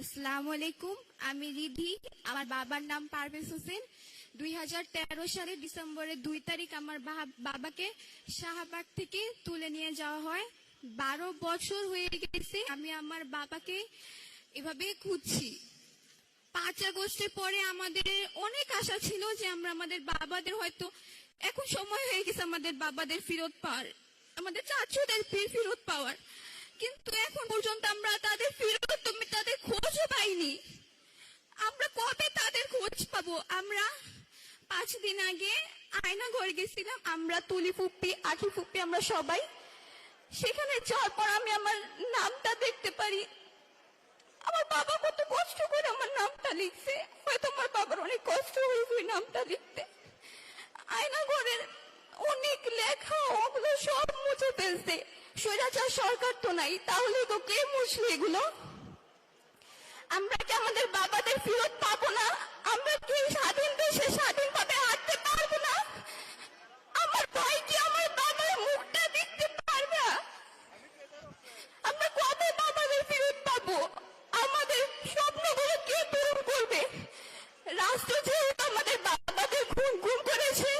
আসসালামু আলাইকুম, আমি রিধি, আমার বাবার নাম পারভেজ হোসেন। দুই হাজার তেরো সালে ডিসেম্বরের দুই তারিখ আমার বাবাকে শাহবাগ থেকে তুলে নিয়ে যাওয়া হয়। বারো বছর হয়ে গেছে, আমি আমার বাবাকে এভাবে খুঁজছি। পাঁচ আগস্টের পরে আমাদের অনেক আশা ছিল যে আমরা আমাদের বাবাদের হয়তো, এখন সময় হয়ে গেছে আমাদের বাবাদের ফেরত পাওয়ার, আমাদের চাচুদের ফেরত পাওয়ার। কিন্তু এখন পর্যন্ত আমরা তাদের ফেরত তুমি তাদের খোঁজও পাইনি আমরা কবে তাদের খোঁজ পাবো আমরা পাঁচ দিন আগে আয়না ঘরে গেছিলাম, আমরা তুলি ফুপ্পি আখি ফুপ্পি আমরা সবাই। সেখানে যাওয়ার পর আমি আমার নামটা দেখতে পারি। আমার বাবা কত কষ্ট করে আমার নামটা লিখছে। হয়তো আমার বাবার অনেক কষ্ট হয়েছে ওই নামটা লিখতে। আয়না ঘরের অনেক লেখা, ওগুলো সব মুছে ফেলছে। স্বৈরাচার সরকার তো নাই, তাহলে তো কে মুছলো এগুলো? আমরা কি আমাদের বাবাদের ফেরত পাবো না? আমরা কি স্বাধীন দেশে স্বাধীনভাবে হাঁটতে পারব না আমার ভাই কি আমার বাবার মুখটা দেখতে পারবে না আমরা কবে বাবাদের ফেরত পাবো আমাদের স্বপ্নগুলো কে পূরণ করবে রাষ্ট্র যেহেতু আমাদের বাবাদের ঘুম ঘুম করেছে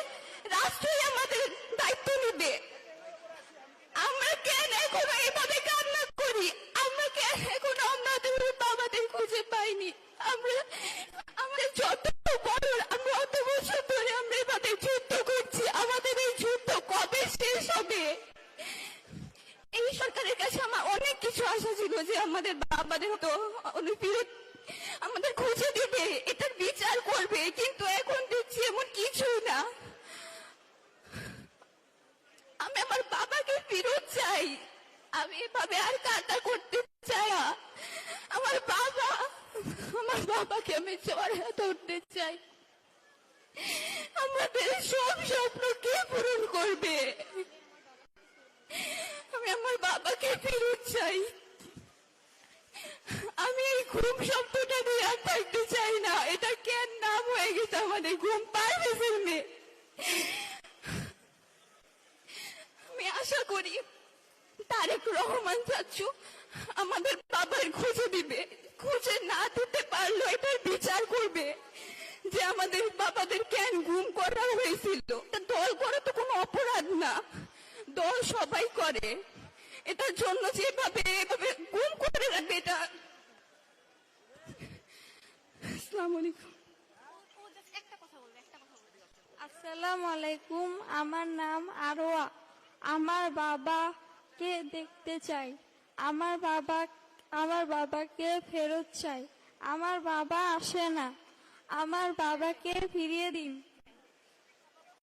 রাষ্ট্রই আমাদের দায়িত্ব নেবে আমরা কেন এখনও এভাবে কান্না করি আমরা কেন এখনও আমাদের বাবাদের খুঁজে পাইনি আমরা আমাদের যত বড় আমরা অত বছর ধরে আমরা এভাবে যুদ্ধ করছি আমাদের এই যুদ্ধ কবে শেষ হবে। এই সরকারের কাছে আমার অনেক কিছু আশা ছিল যে আমাদের বাবাদের তো অনেক ফেরত আমাদের খুঁজে দিবে, এটার বিচার করবে, কিন্তু এখন দেখছি এমন কিছু না। আমি আমার বাবাকে ফেরত চাই। আমি এভাবে আর কান্না করতে চাই না। আমার বাবা, আমার বাবাকে আমি চড়া ধরতে চাই। আমাদের সব স্বপ্ন কে পূরণ করবে আমি আমার বাবাকে ফেরত চাই। আমি এই ঘুম শব্দটা দিয়ে আর থাকতে চাই না। এটা কেন নাম হয়ে গেছে আমাদের ঘুম পারবে ফিল্মে আমি আশা করি তারেক রহমান চাচ্ছু আমাদের বাবার খুঁজে দিবে। খুঁজে না দিতে পারল এটার বিচার করবে যে আমাদের বাবাদের কেন গুম করা হয়েছিল। দল করা তো কোনো অপরাধ না। দল সবাই করে। এটার জন্য যেভাবে এভাবে গুম করে রাখবে এটা। আসসালামু আলাইকুম। আসসালামু আলাইকুম, আমার নাম আরোয়া। আমার বাবাকে দেখতে চাই। আমার বাবা, আমার বাবাকে ফেরত চাই। আমার বাবা আসে না। আমার বাবাকে ফিরিয়ে দিন।